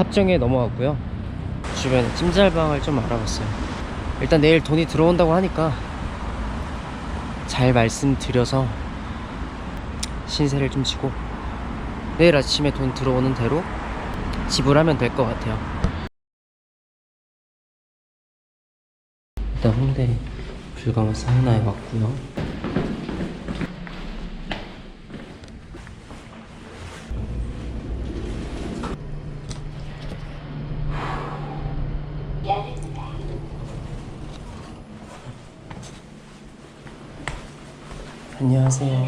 합정에 넘어갔고요. 주변에 찜질방을 좀 알아봤어요. 일단 내일 돈이 들어온다고 하니까 잘 말씀드려서 신세를 좀 지고 내일 아침에 돈 들어오는 대로 지불하면 될 것 같아요. 일단 홍대 불가마 사우나에 왔고요. 안녕하세요.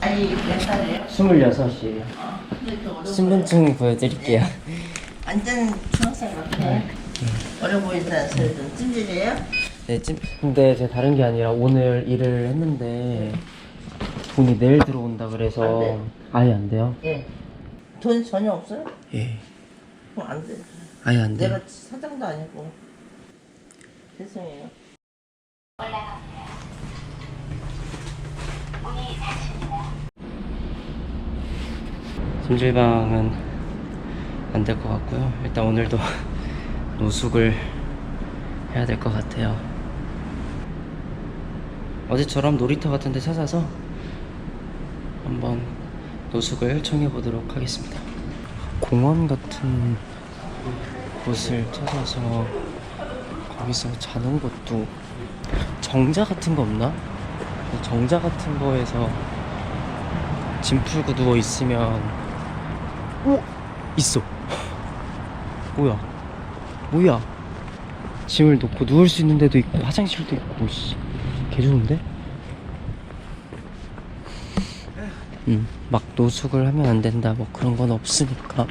아니 몇 살이에요? 26이에요. 근데 또 어려 신분증 보여드릴게요. 완전 중학생 같아. 어려 보인다는 소리든 찜질이에요? 네, 찜, 근데 제가 다른 게 아니라 오늘 일을 했는데 돈이 내일 들어온다 그래서 안 돼. 아예 안 돼요? 예. 돈 전혀 없어요? 예. 그럼 안 돼. 아예 안 돼요? 내가 사장도 아니고. 죄송해요. 찜질방은 안 될 것 같고요. 일단 오늘도 노숙을 해야 될 것 같아요. 어제처럼 놀이터 같은 데 찾아서 한번 노숙을 청해 보도록 하겠습니다. 공원 같은 곳을 찾아서 거기서 자는 것도 정자 같은 거 없나? 정자 같은 거에서 짐 풀고 누워 있으면 오 있어. 뭐야? 뭐야? 짐을 놓고 누울 수 있는 데도 있고 화장실도 있고 씨 개 좋은데? 음 막 노숙을 하면 안 된다. 뭐 그런 건 없으니까.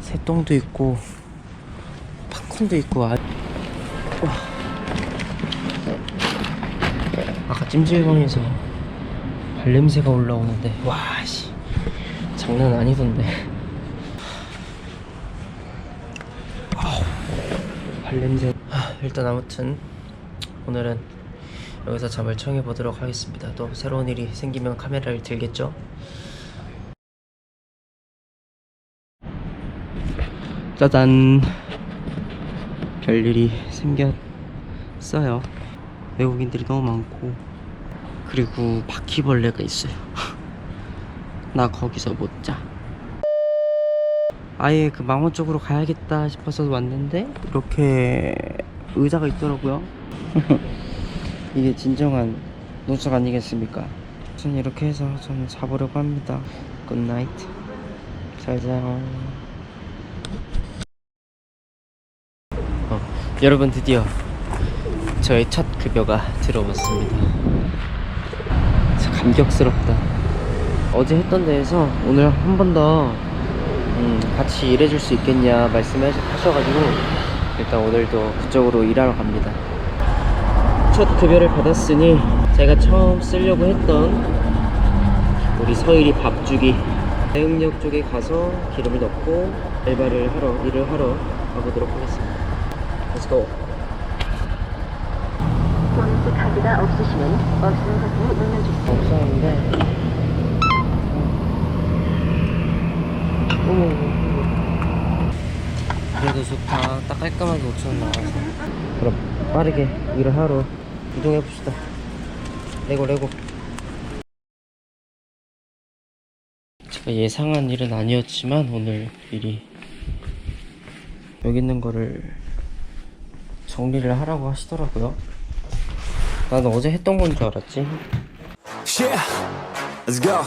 새똥도 있고 팝콘도 있고 아... 와. 아까 찜질방에서 발냄새가 올라오는데. 와씨. 장난 아니던데. 발냄새. 하, 일단 아무튼 오늘은 여기서 잠을 청해 보도록 하겠습니다. 또 새로운 일이 생기면 카메라를 들겠죠? 짜잔. 별일이 생겼어요. 외국인들이 너무 많고 그리고 바퀴벌레가 있어요. 나 거기서 못자. 아예 그 망원 쪽으로 가야겠다 싶어서 왔는데 이렇게 의자가 있더라고요. 이게 진정한 노숙 아니겠습니까? 저는 이렇게 해서 저는 자보려고 합니다. 굿나이트 잘 자요. 어, 여러분 드디어 저의 첫 급여가 들어왔습니다. 감격스럽다. 어제 했던 데에서 오늘 한 번 더 음, 같이 일해줄 수 있겠냐 말씀하셔가지고 일단 오늘도 그쪽으로 일하러 갑니다. 첫 급여를 받았으니 제가 처음 쓰려고 했던 우리 서일이 밥 주기 대흥역 쪽에 가서 기름을 넣고 알바를 하러 일을 하러 가보도록 하겠습니다. Let's go. 보너스 카드가 없으시면 없음 버튼을 눌러주세요. 없었는데. 그래도 좋다 딱 깔끔하게 5천원 나와서 그럼 빠르게 일을 하러 이동해 봅시다. 레고 레고. 제가 예상한 일은 아니었지만 오늘 일이 여기 있는 거를 정리를 하라고 하시더라고요 나는 어제 했던 건 줄 알았지 Yeah, let's go.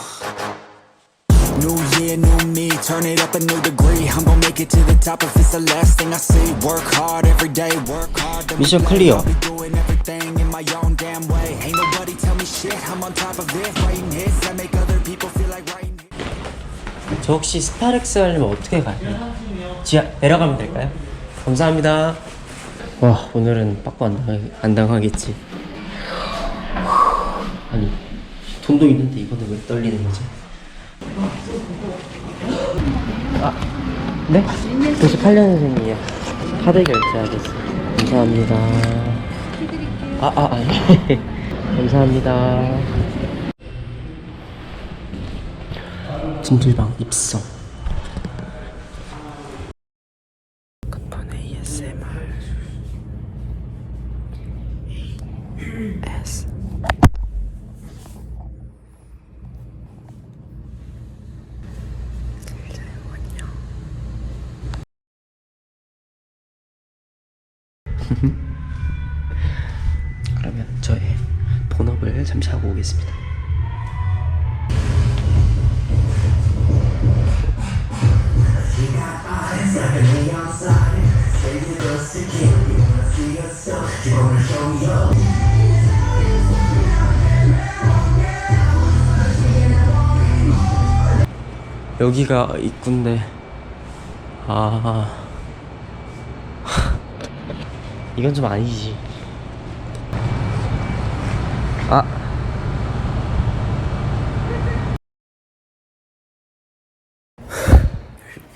New year, new me, turn it up a new degree. I'm gonna make it to the top if it's the last thing I see. Work hard every day, work hard. 미션. 클리어. Doing everything in my own damn way. Ain't nobody tell me shit. I'm on top of it, writing hits that make other people feel like writing. 저 혹시 스타렉스 하려면 어떻게 가요? 지하 내려가면 될까요? 감사합니다. 와 오늘은 빠꾸 안, 당하, 안 당하겠지. 아니 돈도 있는데 이거는 왜 떨리는 거지? 아 네? 98년생이에요. 카드 결제하겠습니다. 감사합니다. 아 아 아, 아니 감사합니다. 찜질방 입성 그러면 저의 본업을 잠시 하고 오겠습니다. 여기가 입구인데 아 이건 좀 아니지. 아.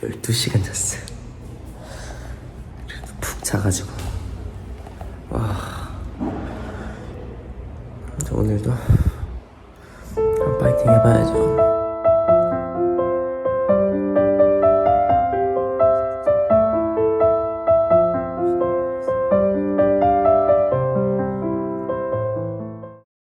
12시간 잤어 그래도 푹 자가지고. 와. 오늘도 한 파이팅 해봐야죠